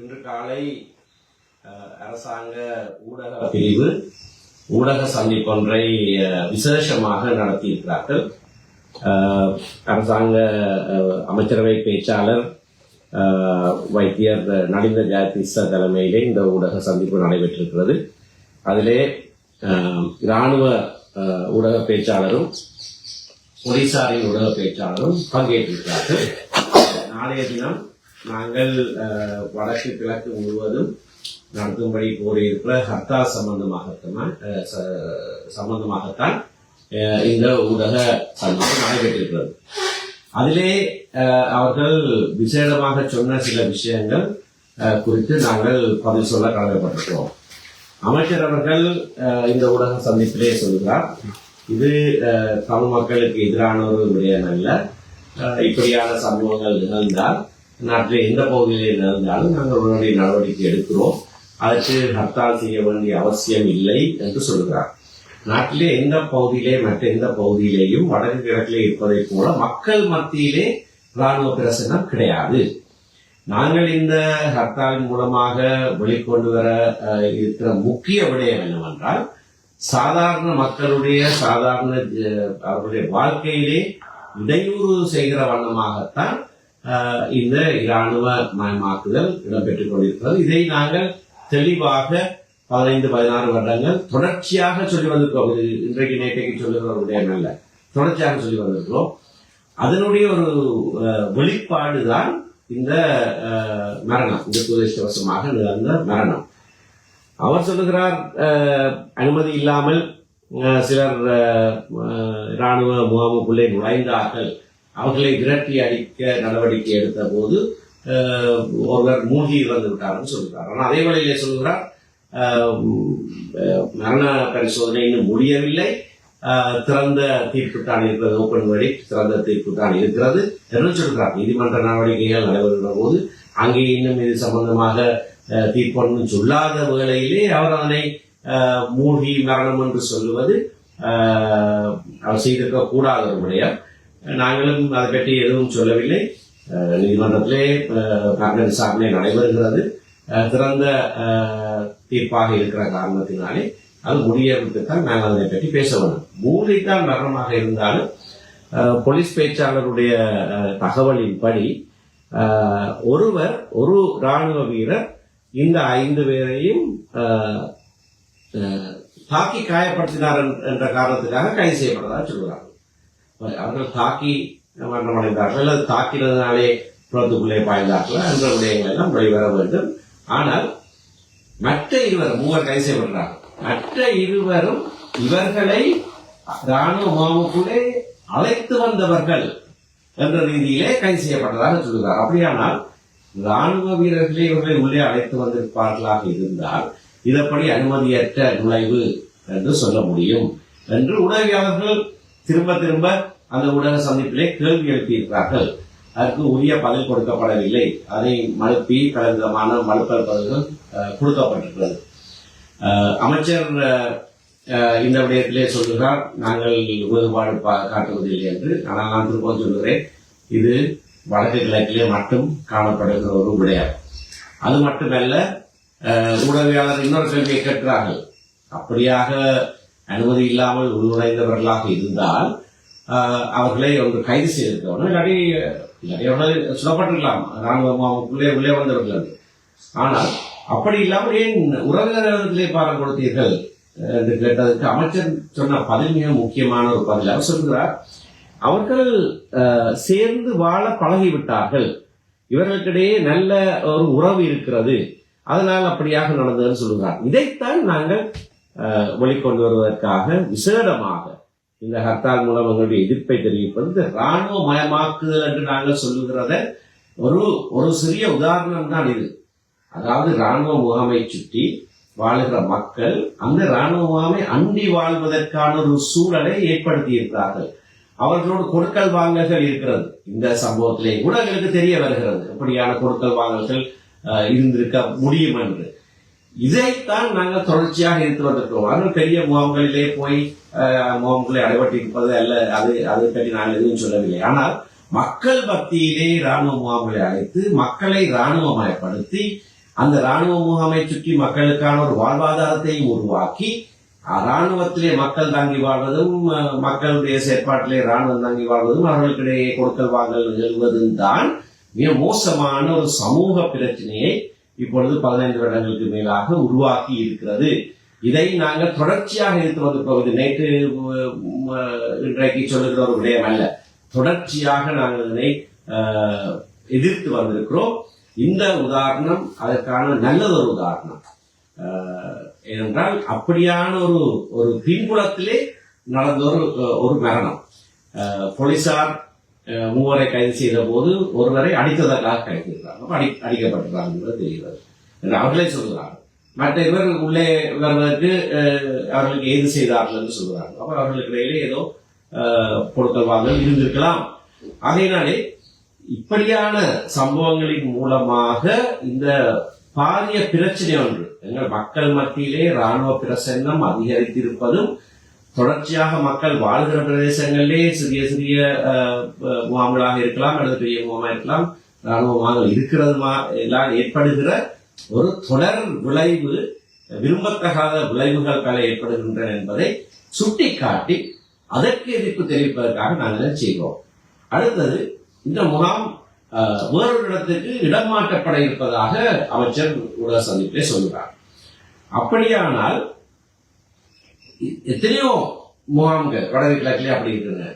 இன்று காலை அரசாங்க ஊடக பிரிவு ஊடக சந்திப்பொன்றை விசேஷமாக நடத்தியிருக்கிறார்கள். அரசாங்க அமைச்சரவை பேச்சாளர் வைத்தியர் நலிந்த ஜெயதிச தலைமையிலே இந்த ஊடக சந்திப்பு நடைபெற்றிருக்கிறது. அதிலே இராணுவ ஊடக பேச்சாளரும் போலீசாரின் ஊடக பேச்சாளரும் பங்கேற்றிருக்கிறார்கள். நாளைய தினம் நாங்கள் வடக்கு கிழக்கு முழுவதும் நடத்தும்படி கோரியிருக்கிற ஹர்த்தால் சம்பந்தமாகத்தான் சம்பந்தமாகத்தான் இந்த ஊடக சந்திப்பு நடைபெற்றிருக்கிறது. அதிலே அவர்கள் விசேடமாக சொன்ன சில விஷயங்கள் குறித்து நாங்கள் பதில் சொல்ல கடமைப்பட்டிருக்கிறோம். அமைச்சர் அவர்கள் இந்த ஊடக சந்திப்பிலே சொல்கிறார் இது தமிழ் மக்களுக்கு எதிரான ஒரு விடயம் அல்ல. இப்படியான சம்பவங்கள் நிகழ்ந்தால் நாட்டில் எந்த பகுதியிலே நடந்தாலும் நாங்கள் உடனடி நடவடிக்கை எடுக்கிறோம். அதற்கு ஹர்த்தால் செய்ய வேண்டிய அவசியம் இல்லை என்று சொல்கிறார் நாட்டிலே எந்த பகுதியிலே மற்ற எந்த பகுதியிலேயும் வடக்கு கிழக்கிலே இருப்பதைப் போல மக்கள் மத்தியிலே ராணுவ பிரசனம் கிடையாது. நாங்கள் இந்த ஹர்த்தாலின் மூலமாக வெளிக்கொண்டு வர இருக்கிற முக்கிய விடயம் என்னவென்றால் சாதாரண மக்களுடைய சாதாரண அவருடைய வாழ்க்கையிலே இடையூறு செய்கிற வண்ணமாகத்தான் இந்த இராணுவ மயமாக்குதல் இடம்பெற்றுக் கொண்டிருக்கிறது. இதை நாங்கள் தெளிவாக பதினைந்து பதினாறு வருடங்கள் தொடர்ச்சியாக சொல்லி வந்திருக்கிறோம். இது இன்றைக்கு நேற்றைக்கு சொல்லுகிற ஒரு விடயம் அல்ல. தொடர்ச்சியாக சொல்லி வந்திருக்கிறோம். அதனுடைய ஒரு அஹ், வெளிப்பாடுதான் இந்த மரணம். இந்த துரதிருஷ்டவசமாக நிகழ்ந்த மரணம். அவர் சொல்லுகிறார் அஹ், அனுமதி இல்லாமல் சிலர் அஹ், இராணுவ முகாமுக்குள்ளே நுழைந்தார்கள். அவர்களை விரட்டி அடிக்க நடவடிக்கை எடுத்த போது ஒருவர் மூழ்கி இறந்து விட்டார்னு சொல்கிறார் ஆனால் அதே வேளையிலே சொல்கிறார் மரண பரிசோதனை இன்னும் முடியவில்லை. திறந்த தீர்ப்பு தான் இருக்கிறது. ஓப்பன் வழி திறந்த தீர்ப்பு தான் இருக்கிறது என்று சொல்கிறார். நீதிமன்ற நடவடிக்கைகள் நடைபெறுகிற போது அங்கே இன்னும் இது சம்பந்தமாக அஹ், தீர்ப்பொன்றும் சொல்லாத வேளையிலே அவர் அதனை மூழ்கி மரணம் என்று சொல்லுவது அவர் செய்திருக்க கூடாத ஒரு விடயம் நாங்களும் அதை பற்றி எதுவும் சொல்லவில்லை. நீதிமன்றத்திலே அஹ், விசாரணை நடைபெறுகிறது. திறந்த தீர்ப்பாக இருக்கிற காரணத்தினாலே அது முடியவிட்டுத்தான் நாங்கள் அதை பற்றி பேச வேண்டும். மூளைத்தான் மரணமாக இருந்தாலும் போலீஸ் பேச்சாளருடைய தகவலின்படி ஒருவர் ஒரு இராணுவ வீரர் இந்த ஐந்து பேரையும் தாக்கி காயப்படுத்தினார் என்ற- காரணத்துக்காக கைது செய்யப்பட்டதாக சொல்கிறார்கள். அவர்கள் தாக்கி மரணமடைந்தார்கள் அல்லது தாக்கினதுனாலே புறத்துக்குள்ளே பாய்ந்தார்கள் என்ற விடயங்கள் எல்லாம் வெளிவர வேண்டும் ஆனால் மற்ற இருவர் மூவர் கைது செய்யப்படுறார்கள் மற்ற இருவரும் இவர்களை ராணுவ முகாமுக்குள்ளே அழைத்து வந்தவர்கள் என்ற ரீதியிலே கைது செய்யப்பட்டதாக சொல்கிறார் அப்படியானால் ராணுவ வீரர்களே இவர்களை உள்ளே அழைத்து வந்திருப்பார்களாக இருந்தால் இதப்படி அனுமதியற்ற நுழைவு என்று சொல்ல முடியும் என்று உதவியாளர்கள் திரும்ப திரும்ப அந்த ஊடக சந்திப்பிலே கேள்வி எழுப்பியிருக்கிறார்கள். அதற்கு உரிய பதில் கொடுக்கப்படவில்லை. அதை மழுப்பி பல விதமான மழுப்பல் பதில்கள் கொடுக்கப்பட்டிருக்கிறது. அமைச்சர் இந்த விடயத்திலே சொல்லுகிறார் நாங்கள் வேறுபாடு பா- காட்டுவதில்லை என்று. ஆனால் நான் திரும்ப சொல்கிறேன் இது வடக்கு கிழக்கிலே மட்டும் காணப்படுகிற ஒரு விடயம். அது மட்டுமல்ல ஊடகவியாளர் இன்னொரு கேள்வியை கேட்கிறார்கள். அப்படியாக அனுமதி இல்லாமல் உள்நுழைந்தவர்களாக இருந்தால் அவர்களை ஒன்று கைது செய்திருக்கணும். இல்லாட்டி இல்லாட்டி அவர்கள் சொல்லப்பட்டிருக்கலாம் ராணுவமாவுக்குள்ளே உள்ளே வந்தவர்கள் ஆனால் அப்படி இல்லாமல் ஏன் உறவினர்களே பாடம் கொடுத்தீர்கள்? என்று கேட்டதற்கு அமைச்சர் சொன்ன பதில் மிக முக்கியமான ஒரு பதில். அவர் சொல்கிறார் அவர்கள் சேர்ந்து வாழ பழகிவிட்டார்கள். இவர்களுக்கிடையே நல்ல ஒரு உறவு இருக்கிறது. அதனால் அப்படியாக நடந்ததுன்னு சொல்லுகிறார் இதைத்தான் நாங்கள் வெளிக்கொண்டு வருவதற்காக விசேடமாக இந்த ஹர்த்தால் மூலம் எங்களுடைய எதிர்ப்பை தெரிவிப்பது இந்த ராணுவ மயமாக்குதல் என்று நாங்கள் சொல்லுகிறத ஒரு ஒரு சிறிய உதாரணம் தான் இது. அதாவது ராணுவ முகாமை சுற்றி வாழுகிற மக்கள் அந்த ராணுவ முகாமை அண்டி வாழ்வதற்கான ஒரு சூழலை ஏற்படுத்தி இருக்கிறார்கள் அவர்களோடு கொடுக்கல் வாங்கல்கள் இருக்கிறது. இந்த சம்பவத்திலே கூட எங்களுக்கு தெரிய வருகிறது. எப்படியான கொடுக்கல் வாங்கல்கள் அஹ், இருந்திருக்க முடியும் என்று. இதைத்தான் நாங்கள் தொடர்ச்சியாக எடுத்து வந்திருக்கோம் அவர்கள் பெரிய முகாம்களிலே போய் முகாம்களை அடைபட்டு இருப்பது அல்ல அது அதை பற்றி நாங்கள் எதுவும் சொல்லவில்லை. ஆனால் மக்கள் மத்தியிலே ராணுவ முகாம்களை அழைத்து மக்களை ராணுவமயப்படுத்தி அந்த ராணுவ முகாமை சுற்றி மக்களுக்கான ஒரு வாழ்வாதாரத்தையும் உருவாக்கி அஹ், ராணுவத்திலே மக்கள் தாங்கி வாழ்வதும் மக்களுடைய செயற்பாட்டிலே ராணுவம் தாங்கி வாழ்வதும் அவர்களுக்கிடையே கொடுக்கல் வாங்கல் நிகழ்வதும் தான் மிக மோசமான ஒரு சமூக பிரச்சனையை இப்பொழுது பதினைந்து வருடங்களுக்கு மேலாக உருவாக்கி இருக்கிறது. இதை நாங்கள் தொடர்ச்சியாக எடுத்து வந்து போவது நேற்று இன்றைக்கு சொல்லுகிற ஒரு விடயம் அல்ல. தொடர்ச்சியாக நாங்கள் இதனை எதிர்த்து வந்திருக்கிறோம். இந்த உதாரணம் அதற்கான நல்லதொரு உதாரணம். ஏனென்றால் அப்படியான ஒரு ஒரு பின்புலத்திலே நடந்த ஒரு ஒரு மரணம். போலீசார் மூவரை கைது செய்த போது ஒருவரை அடித்ததற்காக கைது செய்கிறாங்க அடி அடிக்கப்பட்டிருக்காங்க தெரிகிறது. என்று அவர்களே சொல்கிறார்கள். மற்ற இவர் உள்ளே வருவதற்கு அஹ், அவர்களுக்கு ஏது செய்தார்கள் என்று சொல்கிறார்கள். அப்போ அவர்களுக்கு இடையிலே ஏதோ அஹ், கொடுக்கல் வாங்கல் இருந்திருக்கலாம். அதேனாலே இப்படியான சம்பவங்களின் மூலமாக இந்த பாரிய பிரச்சனை ஒன்று எங்கள் மக்கள் மத்தியிலே ராணுவ பிரசன்னம் அதிகரித்திருப்பதும் தொடர்ச்சியாக மக்கள் வாழ்கிற பிரதேசங்களிலே சிறிய சிறிய முகாம்களாக இருக்கலாம் அல்லது பெரிய முகமாக இருக்கலாம். ராணுவ முகாம்கள் இருக்கிறது மா- எல்லாம் ஏற்படுகிற ஒரு தொடர் விளைவு விரும்பத்தகாத விளைவுகள் பல ஏற்படுகின்றன என்பதை சுட்டிக்காட்டி அதற்கு எதிர்ப்பு தெரிவிப்பதற்காக நாங்கள் செய்வோம். அடுத்தது இந்த முகாம் வேறொரு இடத்துக்கு இடமாற்றப்பட இருப்பதாக அமைச்சர் ஊடக சந்திப்பிலே சொல்கிறார். அப்படியானால் எத்தனையோ முகாம்கள் வடகிழக்கிலே அப்படி இருக்குங்க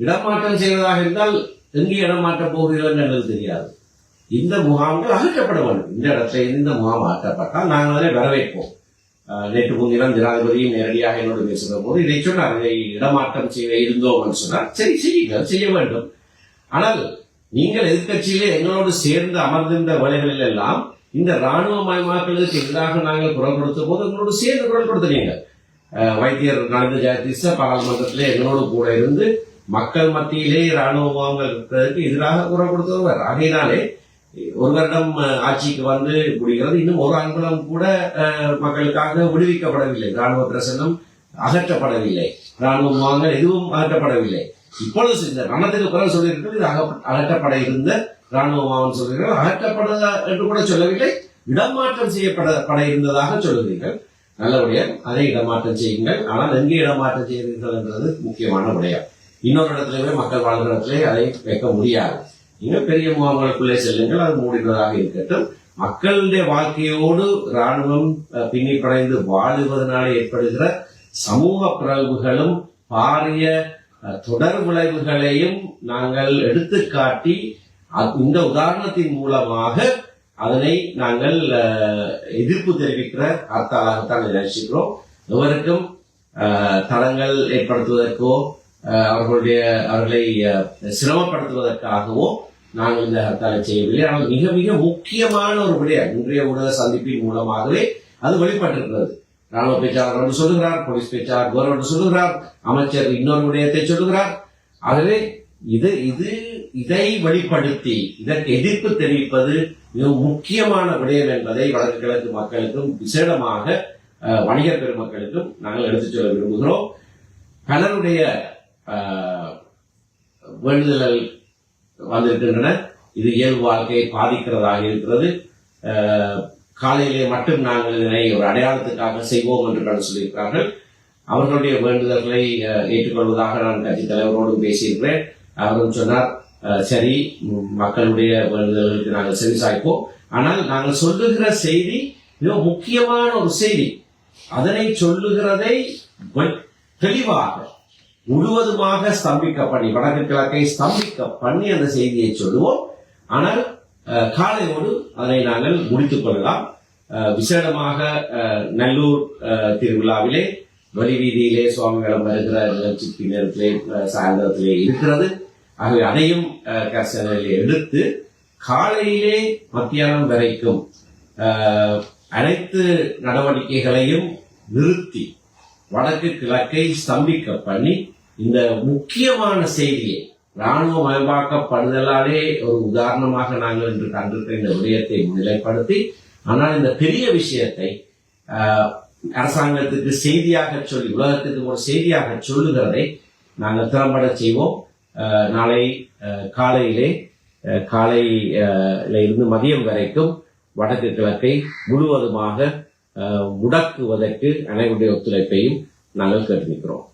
இடமாற்றம் செய்வதாக இருந்தால் எங்கே இடமாற்றப் போகிறீர்கள் என்று எங்களுக்கு தெரியாது. இந்த முகாம்கள் அகற்றப்பட வேண்டும் இந்த இடத்துல இந்த முகாம் அகற்றப்பட்டால் நாங்கள் அதை வரவேற்போம். நேற்று முன்தினம் ஜனாதிபதியும் நேரடியாக என்னோடு பேசுகிற போது இதை சொன்னார். இதை இடமாற்றம் செய்ய இருந்தோம் சொன்னால் சொன்னார். சரி செய்யுங்கள் செய்ய வேண்டும். ஆனால் நீங்கள் எதிர்கட்சியிலே எங்களோடு சேர்ந்து அமர்ந்திருந்த வேலைகளில் எல்லாம் இந்த ராணுவ மயமாக்கலுக்கு எதிராக நாங்கள் குரல் கொடுத்த போது எங்களோடு சேர்ந்து குரல் கொடுத்தீங்க வைத்தியர் நடந்த ஜெயதீச பாராளுமன்றத்திலே எங்களோடு கூட இருந்து மக்கள் மத்தியிலே ராணுவ முகாம்கள் இருக்கிறதுக்கு எதிராக குரல் கொடுத்தவர் ஆகையினாலே ஒரு வருடம் ஆட்சிக்கு வந்து முடிகிறது. இன்னும் ஒரு அங்குலம் கூட மக்களுக்காக விடுவிக்கப்படவில்லை. ராணுவ பிரசனம் அகற்றப்படவில்லை. ராணுவ முகாம்கள் எதுவும் அகற்றப்படவில்லை. இப்பொழுது இந்த ரணத்துக்கு பிறகு சொல்லியிருக்கிறது இது அக- அகற்றப்பட இருந்த ராணுவ முகாம் சொல்கிறீர்கள் அகற்றப்பட என்று கூட சொல்லவில்லை. இடமாற்றம் செய்யப்பட பட இருந்ததாக சொல்லுகிறீர்கள். நல்ல அதை இடமாற்றம் செய்யுங்கள். ஆனால் எங்கே இடமாற்றம் செய்கிறீர்கள் என்றது முக்கியமான விடயம். இன்னொரு இடத்திலுமே மக்கள் வாழ்கிற இடத்துல அதை வைக்க முடியாது. நீங்கள் பெரிய முகாம்களுக்குள்ளே செல்லுங்கள். அது மூடினதாக இருக்கட்டும். மக்களுடைய வாழ்க்கையோடு ராணுவம் பின்னிப்படைந்து பின்னி படைந்து ஏற்படுகிற சமூக பிறழ்வுகளும் பாரிய தொடர் விளைவுகளையும் நாங்கள் எடுத்துக்காட்டி இந்த உதாரணத்தின் மூலமாக அதனை நாங்கள் எதிர்ப்பு தெரிவிக்கிற அர்த்தாலாகத்தான் நினைச்சுக்கிறோம் எவருக்கும் தடங்கள் ஏற்படுத்துவதற்கோ அவர்களுடைய அவர்களை சிரமப்படுத்துவதற்காகவோ நாங்கள் இந்த ஹர்த்தாலை செய்யவில்லை ஆனால் மிக மிக முக்கியமான ஒரு விடயம் இன்றைய ஊடக சந்திப்பின் மூலமாகவே அது வெளிப்பட்டிருக்கிறது. ராணுவ பேச்சாளர் ஒன்று சொல்லுகிறார் போலீஸ் பேச்சாளர் வேறு சொல்லுகிறார் அமைச்சர் இன்னொரு விடயத்தை சொல்லுகிறார். ஆகவே இது இது இதை வெளிப்படுத்தி இதற்கு எதிர்ப்பு தெரிவிப்பது மிக முக்கியமான விடயம் என்பதை வடக்கு கிழக்கு மக்களுக்கும் விசேடமாக வணிகர் பெருமக்களுக்கும் நாங்கள் எடுத்துச் சொல்ல விரும்புகிறோம். பலருடைய வேண்டுதல்கள் வந்திருக்கின்றன. இது இயல்பு வாழ்க்கையை பாதிக்கிறதாக இருக்கிறது. காலையிலே மட்டும் நாங்கள் இதனை ஒரு அடையாளத்துக்காக செய்வோம் என்று நான் சொல்லியிருக்கிறார்கள். அவர்களுடைய வேண்டுதல்களை ஏற்றுக்கொள்வதாக நான் கட்சித் தலைவரோடும் பேசியிருக்கிறேன். அவரும் சொன்னார் சரி மக்களுடைய வருதல்களுக்கு நாங்கள் செவி சாய்ப்போம். ஆனால் நாங்கள் சொல்லுகிற செய்தி மிக முக்கியமான ஒரு செய்தி. அதனை சொல்லுகிறதை தெளிவாக முழுவதுமாக ஸ்தம்பிக்க பண்ணி வடக்கு கிழக்கை ஸ்தம்பிக்க பண்ணி அந்த செய்தியை சொல்லுவோம். ஆனால் காலையோடு அதனை நாங்கள் முடித்துக் கொள்ளலாம். விசேடமாக நல்லூர் திருவிழாவிலே வெளி சுவாமிகளம் வருகிற நிகழ்ச்சிக்கு நேரத்திலே சாயந்தரத்திலே இருக்கிறது. ஆகவே அதையும் எடுத்து காலையிலே மத்தியானம் வரைக்கும் அனைத்து நடவடிக்கைகளையும் நிறுத்தி வடக்கு கிழக்கை ஸ்தம்பிக்க பண்ணி இந்த முக்கியமான செய்தியை ராணுவ மயமாக்கப்படுதலாலே ஒரு உதாரணமாக நாங்கள் இன்று கண்டிருக்கிற இந்த விடயத்தை முன்னிலைப்படுத்தி ஆனால் இந்த பெரிய விஷயத்தை அரசாங்கத்துக்கு செய்தியாக சொல்லி உலகத்துக்கு ஒரு செய்தியாக சொல்லுகிறதை நாங்கள் திறம்பட செய்வோம். நாளை காலையிலே காலையில இருந்து மதியம் வரைக்கும் வடக்கு கிழக்கை முழுவதுமாக முடக்குவதற்கு அனைவருடைய ஒத்துழைப்பையும் நாங்கள் கேட்டிருக்கிறோம்.